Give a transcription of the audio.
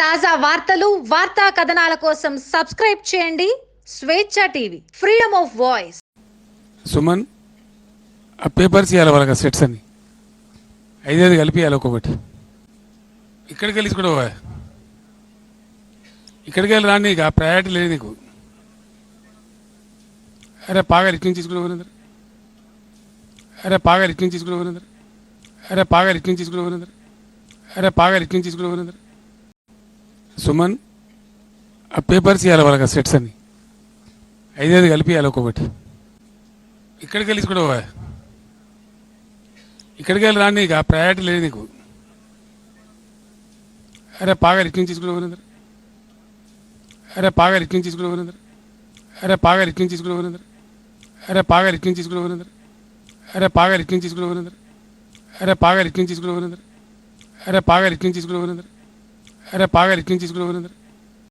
తాజా వార్తలు వార్తా కథనాల కోసం సబ్స్క్రైబ్ చేయండి. Swecha TV freedom of voice. Suman ఆ పేపర్స్ ఇవ్వాలి వాళ్ళకి సెట్స్ అని ఐదైదు కలిపి ఇవ్వాలి ఒక్కొక్కటి. ఇక్కడికి వెళ్ళి కూడా ఇక్కడికి వెళ్ళి రాని నీకు ఆ ప్రయారిటీ లేదు నీకు. అరే పాగా ఇటు నుంచి తీసుకుని పోయినందరు అరే పాగా ఇటు నుంచి తీసుకుని పోయినందరు అరే పాగా ఇటు నుంచి తీసుకుని పోయినందరు అరే పాగా ఇటు నుంచి తీసుకుని పోయినందరు సుమన్ ఆ పేపర్స్ ఇవ్వాలి వాళ్ళకి సెట్స్ అని ఐదైదు కలిపి ఇవ్వాలి ఒక్కొక్కటి. ఇక్కడికి వెళ్ళి కూడా పోవా ఇక్కడికి వెళ్ళి రాని నీకు ఆ ప్రయారిటీ లేదు నీకు. అరే పాగా ఇటు నుంచి తీసుకుని అరే పాగా ఇటు నుంచి తీసుకుని అరే పాగా ఇటు నుంచి తీసుకుని అరే పాగా ఇటు నుంచి తీసుకుని అరే పాగా ఇటు నుంచి తీసుకుని అరే పాగా ఇటు నుంచి తీసుకుని అరే పాగా ఇటు నుంచి తీసుకుని అరే పాగాలి ఇట్లా తీసుకున్నాం